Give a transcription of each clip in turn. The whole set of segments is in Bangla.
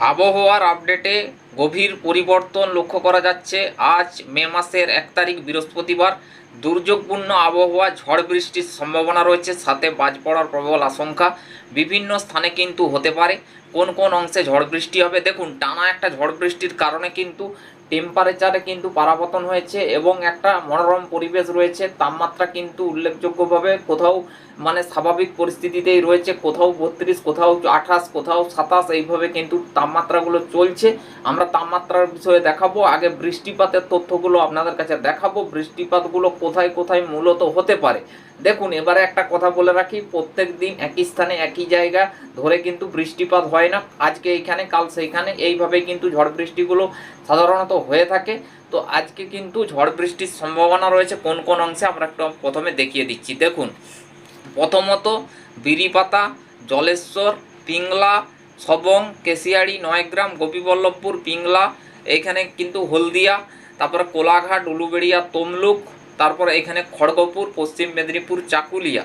আবহাওয়ার আপডেটে গভীর পরিবর্তন লক্ষ্য করা যাচ্ছে। আজ মে মাসের এক তারিখ বৃহস্পতিবার দুর্যোগপূর্ণ আবহাওয়া, ঝড় বৃষ্টির সম্ভাবনা রয়েছে, সাথে বাজ পড়ার প্রবল আশঙ্কা। বিভিন্ন স্থানে কিন্তু হতে পারে। কোন কোন অংশে ঝড় বৃষ্টি হবে? দেখুন, টানা একটা ঝড় বৃষ্টির কারণে কিন্তু টেম্পারেচারে কিন্তু পারাপতন হয়েছে এবং একটা মনোরম পরিবেশ রয়েছে। তাপমাত্রা কিন্তু উল্লেখযোগ্যভাবে কোথাও মানে স্বাভাবিক পরিস্থিতিতেই রয়েছে। কোথাও বত্রিশ, কোথাও আঠাশ, কোথাও সাতাশ, এইভাবে কিন্তু তাপমাত্রাগুলো চলছে। আমরা তাপমাত্রার বিষয়ে দেখাবো। আগে বৃষ্টিপাতের তথ্যগুলো আপনাদের কাছে দেখাবো। বৃষ্টিপাতগুলো কোথায় কোথায় মূলত হতে পারে? দেখুন, এবারে একটা কথা বলে রাখি, প্রত্যেক দিন একই স্থানে একই জায়গা, ধরে কিন্তু বৃষ্টিপাত হয় না। আজকে এইখানে, কাল সেইখানে, এইভাবে কিন্তু ঝড় বৃষ্টিগুলো সাধারণত হয়ে থাকে। তো আজকে কিন্তু ঝড় বৃষ্টির সম্ভাবনা রয়েছে, কোন কোন অংশে আমরা একটু প্রথমে দেখিয়ে দিচ্ছি। দেখুন, প্রথমত বিরিপাতা, জলেশ্বর, পিংলা সবং কেশিয়াড়ি নয়গ্রাম, গোপীবল্লভপুর, পিংলা এইখানে কিন্তু হলদিয়া, তারপরে কোলাঘাট, উলুবেড়িয়া, তমলুক তারপর এখানে খড়গপুর, পশ্চিম মেদিনীপুর, চাকুলিয়া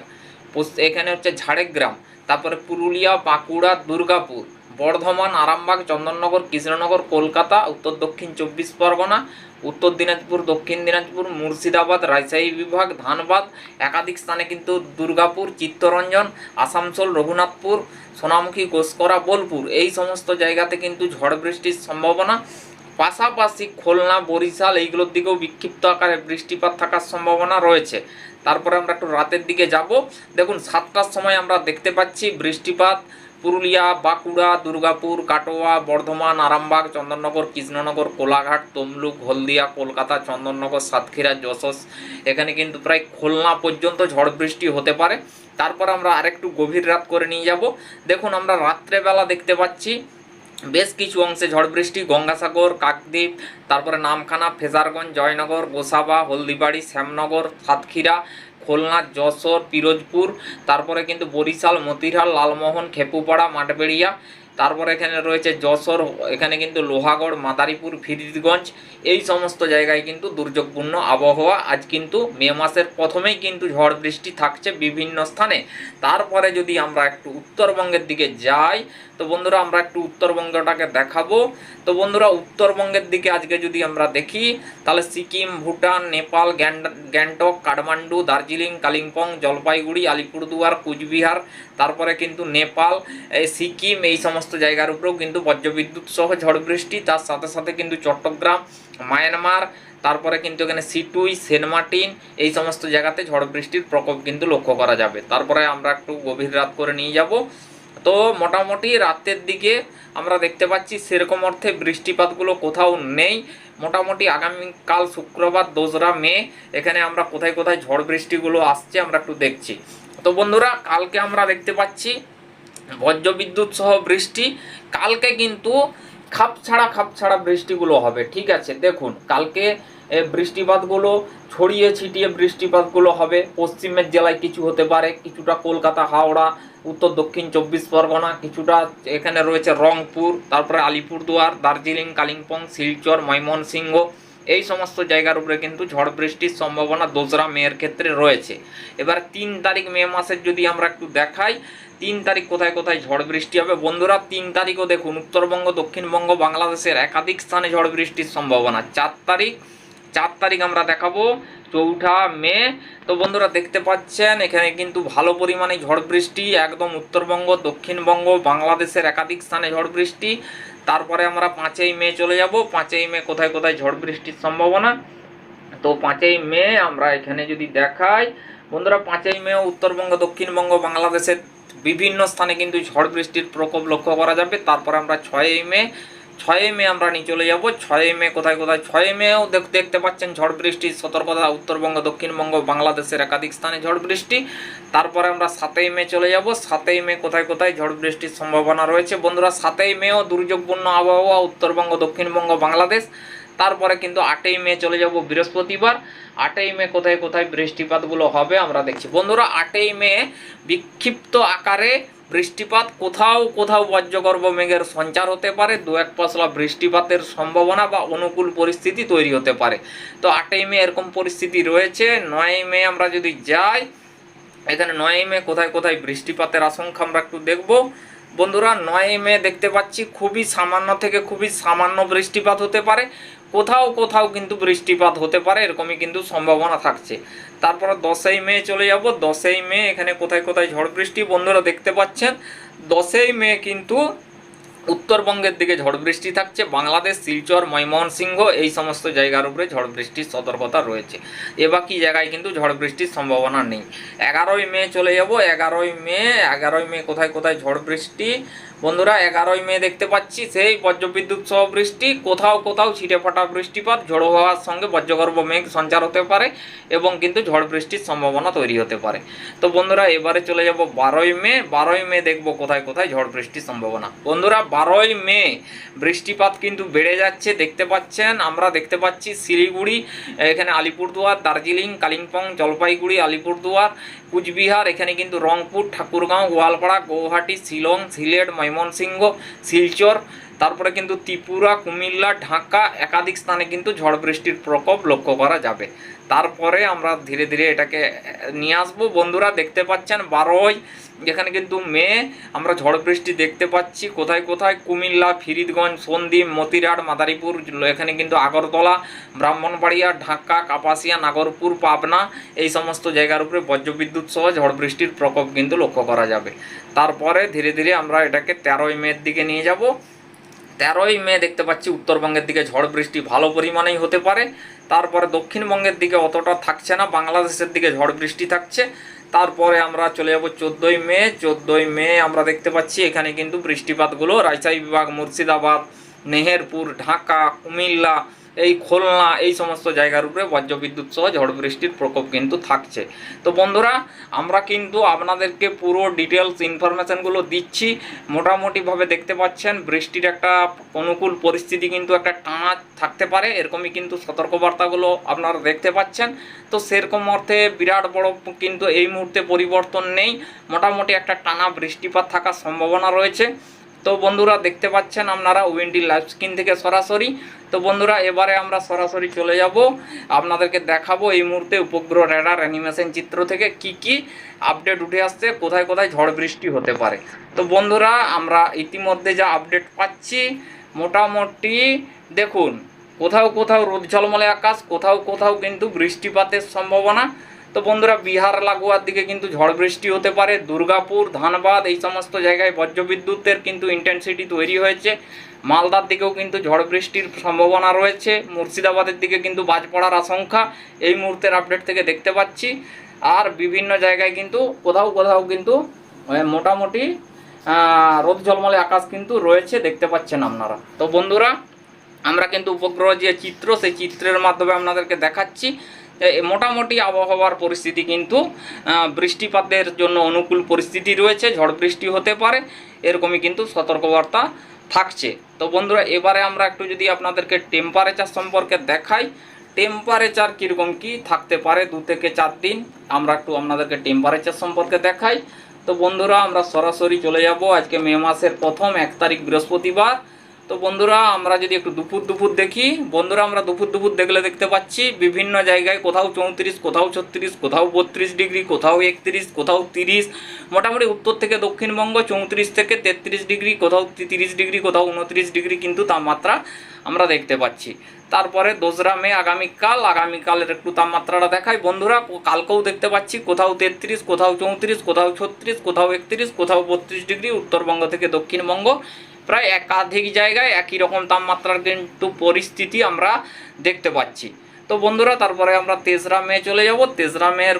এখানে হচ্ছে ঝাড়গ্রাম, তারপরে পুরুলিয়া, বাঁকুড়া, দুর্গাপুর, বর্ধমান, আরামবাগ, চন্দননগর, কৃষ্ণনগর, কলকাতা, উত্তর দক্ষিণ চব্বিশ পরগনা, উত্তর দিনাজপুর, দক্ষিণ দিনাজপুর, মুর্শিদাবাদ, রাজশাহী বিভাগ, ধানবাদ, একাধিক স্থানে কিন্তু দুর্গাপুর, চিত্তরঞ্জন, আসানসোল, রঘুনাথপুর, সোনামুখী, গোসকরা, বোলপুর, এই সমস্ত জায়গাতে কিন্তু ঝড় বৃষ্টির সম্ভাবনা পাশাপাশি খুলনা, বরিশাল এইগুলোর দিকেও বিক্ষিপ্ত আকারে বৃষ্টিপাত থাকার সম্ভাবনা রয়েছে। তারপরে আমরা একটু রাতের দিকে যাব। দেখুন, সাতটার সময় আমরা দেখতে পাচ্ছি বৃষ্টিপাত। পুরুলিয়া, বাঁকুড়া, দুর্গাপুর, কাটোয়া, বর্ধমান, আরামবাগ, চন্দননগর, কৃষ্ণনগর, কোলাঘাট, তমলুক, হলদিয়া, কলকাতা, চন্দননগর, সাতক্ষীরা, যশোর। এখানে কিন্তু প্রায় খুলনা পর্যন্ত ঝড় বৃষ্টি হতে পারে। তারপর আমরা আরেকটু গভীর রাত করে নিয়ে যাব। দেখুন, আমরা রাত্রেবেলা দেখতে পাচ্ছি বেশ কিছু অংশে ঝড় বৃষ্টি, গঙ্গাসাগর, কাকদ্বীপ, তারপরে নামখানা, ফেজারগঞ্জ, জয়নগর, গোসাবা, হলদিবাড়ি, শ্যামনগর, সাতক্ষীরা, খুলনা, যশোর, পিরোজপুর, তারপরে কিন্তু বরিশাল মতিরহাল লালমোহন, খেপুপাড়া, মাঠবেড়িয়া তারপরে এখানে রয়েছে যশোর, এখানে কিন্তু লোহাগড়, মাদারীপুর, ফিরিজগঞ্জ, এই সমস্ত জায়গায় কিন্তু দুর্যোগপূর্ণ আবহাওয়া। আজ কিন্তু মে মাসের প্রথমেই কিন্তু ঝড় বৃষ্টি থাকছে বিভিন্ন স্থানে। তারপরে যদি আমরা একটু উত্তরবঙ্গের দিকে যাই, তো বন্ধুরা আমরা একটু উত্তরবঙ্গটাকে দেখাবো। তো বন্ধুরা, উত্তরবঙ্গের দিকে আজকে যদি আমরা দেখি, তাহলে সিকিম, ভুটান, নেপাল গ্যাংটক, কাঠমান্ডু, দার্জিলিং, কালিম্পং, জলপাইগুড়ি, আলিপুরদুয়ার, কুচবিহার, তারপরে কিন্তু নেপাল সিকিম, এই সমস্ত জায়গার উপরেও কিন্তু বজ্রবিদ্যুৎ সহ ঝড় বৃষ্টি, তার সাথে সাথে কিন্তু চট্টগ্রাম, মায়ানমার, তারপরে কিন্তু এখানে সিটুই, সেন্ট মার্টিন, এই সমস্ত জায়গাতে ঝড় বৃষ্টির প্রকোপ কিন্তু লক্ষ্য করা যাবে। তারপরে আমরা একটু গভীর রাত করে নিয়ে যাব। তো মোটামুটি রাতের দিকে আমরা দেখতে পাচ্ছি সেরকম অর্থে বৃষ্টিপাতগুলো কোথাও নেই। মোটামুটি আগামীকাল শুক্রবার, দোসরা মে, এখানে আমরা কোথায় কোথায় ঝড় বৃষ্টিগুলো আসছে আমরা একটু দেখছি। তো বন্ধুরা, কালকে আমরা দেখতে পাচ্ছি বজ্রবিদ্যুৎ সহ বৃষ্টি, কালকে কিন্তু খাপ ছাড়া খাপ ছাড়া বৃষ্টিগুলো হবে, ঠিক আছে? দেখুন, কালকে বৃষ্টিপাতগুলো, ছড়িয়ে ছিটিয়ে বৃষ্টিপাতগুলো হবে, পশ্চিমের জেলায় কিছু হতে পারে, কিছুটা কলকাতা, হাওড়া, উত্তর, দক্ষিণ, চব্বিশ পরগনা, কিছুটা এখানে রয়েছে রংপুর, তারপরে আলিপুরদুয়ার, দার্জিলিং, কালিম্পং, শিলচর, ময়মনসিংহ এই সমস্ত জায়গার উপরে কিন্তু ঝড় বৃষ্টির সম্ভাবনা দোসরা মেয়ের ক্ষেত্রে রয়েছে। এবার তিন তারিখ মে মাসের যদি আমরা একটু দেখাই, তিন তারিখ কোথায় কোথায় ঝড় বৃষ্টি হবে? বন্ধুরা, তিন তারিখও দেখুন, উত্তরবঙ্গ, দক্ষিণবঙ্গ, বাংলাদেশের একাধিক স্থানে ঝড় বৃষ্টির সম্ভাবনা। চার তারিখ চার তারিখ আমরা দেখাবো, চৌঠা মে। তো বন্ধুরা, দেখতে পাচ্ছেন, এখানে কিন্তু ভালো পরিমাণে ঝড় বৃষ্টি, একদম উত্তরবঙ্গ, দক্ষিণবঙ্গ, বাংলাদেশের একাধিক স্থানে ঝড় বৃষ্টি। তারপরে আমরা পাঁচই মে চলে যাব। পাঁচই মে কোথায় কোথায় ঝড় বৃষ্টির সম্ভাবনা? তো পাঁচই মে আমরা এখানে যদি দেখাই, বন্ধুরা পাঁচই মে উত্তরবঙ্গ, দক্ষিণবঙ্গ, বাংলাদেশের বিভিন্ন স্থানে কিন্তু ঝড় বৃষ্টির প্রকোপ লক্ষ্য করা যাবে। তারপরে আমরা ছয়ই মে ছয়ই মে আমরা নিয়ে চলে যাব। ছয়ই মে কোথায় কোথায়? ছয়ই মেও দেখ- দেখতে পাচ্ছেন ঝড় বৃষ্টির সতর্কতা, উত্তরবঙ্গ, দক্ষিণবঙ্গ, বাংলাদেশের একাধিক স্থানে ঝড় বৃষ্টি। তারপরে আমরা সাতই মে চলে যাব। সাতই মে কোথায় কোথায় ঝড় বৃষ্টির সম্ভাবনা রয়েছে? বন্ধুরা, সাতই মেও দুর্যোগপূর্ণ আবহাওয়া, উত্তরবঙ্গ, দক্ষিণবঙ্গ, বাংলাদেশ। তারপরে কিন্তু আটই মে চলে যাব বৃহস্পতিবার। আটই মে কোথায় কোথায় বৃষ্টিপাতগুলো হবে আমরা দেখছি। বন্ধুরা, আটই মে বিক্ষিপ্ত আকারে বৃষ্টিপাত কোথাও কোথাও বজ্রগর্ভ মেঘের সঞ্চার হতে পারে, দু এক পশলা বৃষ্টিপাতের সম্ভাবনা বা অনুকূল পরিস্থিতি তৈরি হতে পারে। তো আটই মে এরকম পরিস্থিতি রয়েছে নয় মে আমরা যদি যাই, এখানে নয় মে কোথায় কোথায় বৃষ্টিপাতের আশঙ্কা আমরা একটু দেখব। বন্ধুরা, নয় মে দেখতে পাচ্ছি, খুবই সামান্য থেকে খুবই সামান্য বৃষ্টিপাত হতে পারে। কোথাও কোথাও কিন্তু বৃষ্টিপাত হতে পারে, এরকমই কিন্তু সম্ভাবনা থাকছে। তারপর দশই মে চলে যাব। দশই মে এখানে কোথায় কোথায় ঝড় বৃষ্টি বন্ধুরা দেখতে পাচ্ছেন। দশই মে কিন্তু উত্তরবঙ্গের দিকে ঝড় বৃষ্টি থাকছে, বাংলাদেশ, শিলচর, ময়মনসিংহ, এই সমস্ত জায়গার উপরে ঝড় বৃষ্টির সতর্কতা রয়েছে। এ বাকি জায়গায় কিন্তু ঝড় বৃষ্টির সম্ভাবনা নেই। এগারোই মে চলে যাব, এগারোই মে এগারোই মে কোথায় কোথায় ঝড় বৃষ্টি? বন্ধুরা, এগারোই মে দেখতে পাচ্ছি, সেই বজ্রবিদ্যুৎ সহ বৃষ্টি। কোথাও কোথাও ছিটে ফাটা বৃষ্টিপাত, ঝড়ো হওয়ার সঙ্গে বজ্রগর্ভ মেঘ সঞ্চার হতে পারে এবং কিন্তু ঝড় বৃষ্টির সম্ভাবনা তৈরি হতে পারে। তো বন্ধুরা, এবারে চলে যাব বারোই মে। বারোই মে দেখব কোথায় কোথায় ঝড় বৃষ্টির সম্ভাবনা। বন্ধুরা, বারোই মে বৃষ্টিপাত কিন্তু বেড়ে যাচ্ছে, দেখতে পাচ্ছেন। আমরা দেখতে পাচ্ছি শিলিগুড়ি, এখানে আলিপুরদুয়ার, দার্জিলিং, কালিম্পং, জলপাইগুড়ি, আলিপুরদুয়ার, কুচবিহার, এখানে কিন্তু রংপুর, ঠাকুরগাঁও, গোয়ালপাড়া, গৌহাটি, শিলং, সিলেট ময়মনসিংহ শিলচর তারপরে কিন্তু ত্রিপুরা, কুমিল্লা, ঢাকা একাধিক স্থানে কিন্তু ঝড় বৃষ্টির প্রকোপ লক্ষ্য করা যাবে। তারপরে আমরা ধীরে ধীরে এটাকে নিয়ে আসব। বন্ধুরা দেখতে পাচ্ছেন বারোই, যেখানে কিন্তু মে আমরা ঝড় বৃষ্টি দেখতে পাচ্ছি। কোথায় কোথায়? কুমিল্লা, ফিরিদগঞ্জ, সন্দ্বীপ মতিরাট মাদারীপুর, এখানে কিন্তু আগরতলা, ব্রাহ্মণবাড়িয়া, ঢাকা, কাপাসিয়া, নাগরপুর, পাবনা এই সমস্ত জায়গার উপরে বজ্রবিদ্যুৎ সহ ঝড় বৃষ্টির প্রকোপ কিন্তু লক্ষ্য করা যাবে। তারপরে ধীরে ধীরে আমরা এটাকে তেরোই মের দিকে নিয়ে যাব। তেরোই মে দেখতে পাচ্ছি উত্তরবঙ্গের দিকে ঝড় বৃষ্টি ভালো পরিমাণেই হতে পারে। তারপরে দক্ষিণবঙ্গের দিকে অতটা থাকছে না, বাংলাদেশের দিকে ঝড় বৃষ্টি থাকছে। তারপরে আমরা চলে যাব চোদ্দোই মে। চোদ্দোই মে আমরা দেখতে পাচ্ছি এখানে কিন্তু বৃষ্টিপাতগুলো রাজশাহী বিভাগ, মুর্শিদাবাদ, মেহেরপুর, ঢাকা, কুমিল্লা এই খুলনা, এই সমস্ত জায়গার উপরে বজ্রবিদ্যুৎ সহ ঝড় বৃষ্টির প্রকোপ কিন্তু থাকছে। তো বন্ধুরা, আমরা কিন্তু আপনাদেরকে পুরো ডিটেলস ইনফরমেশনগুলো দিচ্ছি। মোটামুটিভাবে দেখতে পাচ্ছেন, বৃষ্টির একটা অনুকূল পরিস্থিতি কিন্তু একটা টানা থাকতে পারে। এরকমই কিন্তু সতর্কবার্তাগুলো আপনারা দেখতে পাচ্ছেন। তো সেরকম অর্থে বিরাট বড় কিন্তু এই মুহূর্তে পরিবর্তন নেই। মোটামুটি একটা টানা বৃষ্টিপাত থাকার সম্ভাবনা রয়েছে। তো বন্ধুরা দেখতে পাচ্ছেন আপনারা উইন্ডি লাইভ স্ক্রিন থেকে সরাসরি। তো বন্ধুরা, এবারে আমরা সরাসরি চলে যাব। আপনাদেরকে দেখাবো এই মুহূর্তে উপগ্রহ রেডার অ্যানিমেশন চিত্র থেকে কি কি আপডেট উঠে আসছে, কোথায় কোথায় ঝড় বৃষ্টি হতে পারে। তো বন্ধুরা, আমরা ইতিমধ্যে যা আপডেট পাচ্ছি, মোটামুটি দেখুন, কোথাও কোথাও রোদ ঝলমলে আকাশ, কোথাও কোথাও কিন্তু বৃষ্টিপাতের সম্ভাবনা। তো বন্ধুরা বিহার লাগোয়ার দিকে কিন্তু ঝড় বৃষ্টি হতে পারে, দুর্গাপুর, ধানবাদ, এই সমস্ত জায়গায় বজ্রবিদ্যুতের কিন্তু ইন্টেন্সিটি তৈরি হয়েছে। মালদার দিকেও কিন্তু ঝড় বৃষ্টির সম্ভাবনা রয়েছে, মুর্শিদাবাদের দিকে কিন্তু বাজ পড়ার আশঙ্কা, এই মুহূর্তের আপডেট থেকে দেখতে পাচ্ছি। আর বিভিন্ন জায়গায় কিন্তু কোথাও কোথাও কিন্তু মোটামুটি রোদ ঝলমলে আকাশ কিন্তু রয়েছে, দেখতে পাচ্ছেন আপনারা। তো বন্ধুরা আমরা কিন্তু উপগ্রহ যে চিত্র, সেই চিত্রের মাধ্যমে আপনাদেরকে দেখাচ্ছি। মোটামুটি আবহাওয়ার পরিস্থিতি কিন্তু বৃষ্টিপাতের জন্য অনুকূল পরিস্থিতি রয়েছে, ঝড় বৃষ্টি হতে পারে, এরকমই কিন্তু সতর্কবার্তা থাকছে। তো বন্ধুরা, এবারে আমরা একটু যদি আপনাদেরকে টেম্পারেচার সম্পর্কে দেখাই টেম্পারেচার কীরকম কি থাকতে পারে দু থেকে চার দিন, আমরা একটু আপনাদেরকে টেম্পারেচার সম্পর্কে দেখাই। তো বন্ধুরা, আমরা সরাসরি চলে যাব আজকে মে মাসের প্রথম এক তারিখ বৃহস্পতিবার। তো বন্ধুরা, আমরা যদি একটু দুপুর দুপুর দেখি, বন্ধুরা, আমরা দুপুর দুপুর দেখলে দেখতে পাচ্ছি বিভিন্ন জায়গায় কোথাও চৌত্রিশ, কোথাও ছত্রিশ, কোথাও বত্রিশ ডিগ্রি, কোথাও একত্রিশ, কোথাও তিরিশ, মোটামুটি উত্তর থেকে দক্ষিণবঙ্গ চৌত্রিশ থেকে তেত্রিশ ডিগ্রি, কোথাও তিরিশ ডিগ্রি, কোথাও উনত্রিশ ডিগ্রি কিন্তু তাপমাত্রা আমরা দেখতে পাচ্ছি। তারপরে দোসরা মে, আগামীকাল, আগামীকালের একটু তাপমাত্রাটা দেখাই। বন্ধুরা, কালকেও দেখতে পাচ্ছি কোথাও তেত্রিশ, কোথাও চৌত্রিশ, কোথাও ছত্রিশ, কোথাও একত্রিশ, কোথাও বত্রিশ ডিগ্রি, উত্তরবঙ্গ থেকে দক্ষিণবঙ্গ। প্রায় একাধিক জায়গায় একই রকম তাপমাত্রার কিন্তু পরিস্থিতি আমরা দেখতে পাচ্ছি। তো বন্ধুরা, তারপরে আমরা তেসরা মে চলে যাব। তেসরা মেয়ের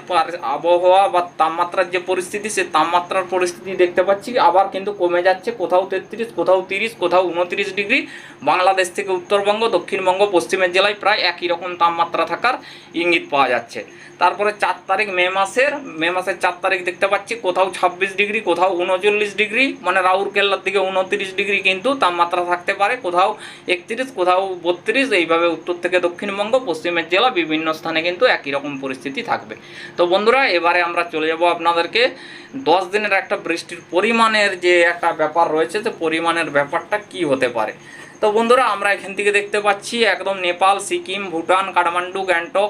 আবহাওয়া বা তাপমাত্রার যে পরিস্থিতি, সে তাপমাত্রার পরিস্থিতি দেখতে পাচ্ছি। আবার কিন্তু কমে যাচ্ছে, কোথাও তেত্রিশ, কোথাও তিরিশ, কোথাও উনত্রিশ ডিগ্রি। বাংলাদেশ থেকে উত্তরবঙ্গ, দক্ষিণবঙ্গ, পশ্চিমের জেলায় প্রায় একই রকম তাপমাত্রা থাকার ইঙ্গিত পাওয়া যাচ্ছে। তারপরে চার তারিখ মে মাসের মে মাসের চার তারিখ দেখতে পাচ্ছি, কোথাও ছাব্বিশ ডিগ্রি, কোথাও উনচল্লিশ ডিগ্রি। মানে রাউরকেল্লার দিকে উনত্রিশ ডিগ্রি কিন্তু তাপমাত্রা থাকতে পারে, কোথাও একত্রিশ, কোথাও বত্রিশ। এইভাবে উত্তর থেকে দক্ষিণবঙ্গ পশ্চিমের জেলা বিভিন্ন স্থানে কিন্তু একই রকম পরিস্থিতি থাকবে। তো বন্ধুরা, এবারে আমরা চলে যাব আপনাদেরকে দশ দিনের একটা বৃষ্টির পরিমাণের যে একটা ব্যাপার রয়েছে, তো পরিমাণের ব্যাপারটা কি হতে পারে? তো বন্ধুরা, আমরা এখান থেকে দেখতে পাচ্ছি একদম নেপাল, সিকিম, ভুটান, কাঠমান্ডু, গ্যাংটক,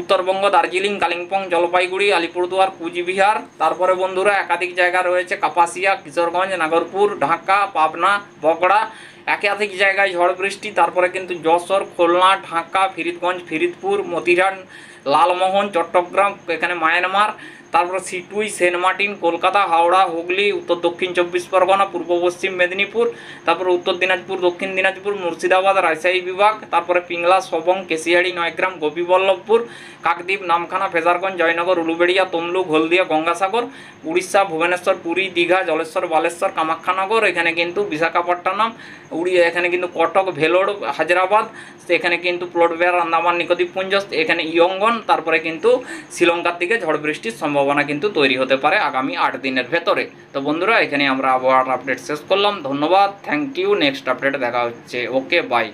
উত্তরবঙ্গ, দার্জিলিং, কালিম্পং, জলপাইগুড়ি, আলিপুরদুয়ার, কুচবিহার। তারপরে বন্ধুরা, একাধিক জায়গা রয়েছে, কাপাসিয়া, কিশোরগঞ্জ, নাগরপুর, ঢাকা, পাবনা, বগড়া। একাধিক জায়গায় ঝড় বৃষ্টি, তারপরে কিন্তু যশোর, খুলনা, ঢাকা ফিরিদগঞ্জ ফিরিদপুর মতিরান লালমোহন, চট্টগ্রাম, এখানে মায়ানমার। তারপর Sittwe, saint Martin, Kolkata, Howrah, Hooghly, উত্তর দক্ষিণ চব্বিশ পরগনা, পূর্ব পশ্চিম মেদিনীপুর, তারপর উত্তর দিনাজপুর, দক্ষিণ দিনাজপুর, মুর্শিদাবাদ, রাজশাহী বিভাগ, তারপরে পিংলা, সবং, কেশিয়াড়ি, নয়গ্রাম, গোপীবল্লভপুর, কাকদ্বীপ, নামখানা, ফেজারগঞ্জ, জয়নগর, উলুবেড়িয়া, তমলুক, হলদিয়া, গঙ্গাসাগর, উড়িষ্যা, ভুবনেশ্বর, পুরী, দীঘা, জলেশ্বর, বালেশ্বর, কামাখ্যানগর, এখানে কিন্তু বিশাখাপট্টনম, উড়িয়া, এখানে কিন্তু কটক, ভেলোর, হায়দ্রাবাদ, এখানে কিন্তু প্লটবেয়ার, আন্দামান নিকোদ্বীপপুঞ্জ এখানে ইয়ঙ্গন, তারপরে কিন্তু শ্রীলঙ্কার দিকে ঝড় বৃষ্টির সম্ভাবনা কিন্তু তৈরি হতে পারে আগামী আট দিনের ভেতরে। তো বন্ধুরা এখানে আমরা আবহাওয়ার আপডেট শেষ করলাম। ধন্যবাদ। থ্যাংক ইউ নেক্সট আপডেট দেখা হচ্ছে। Okay bye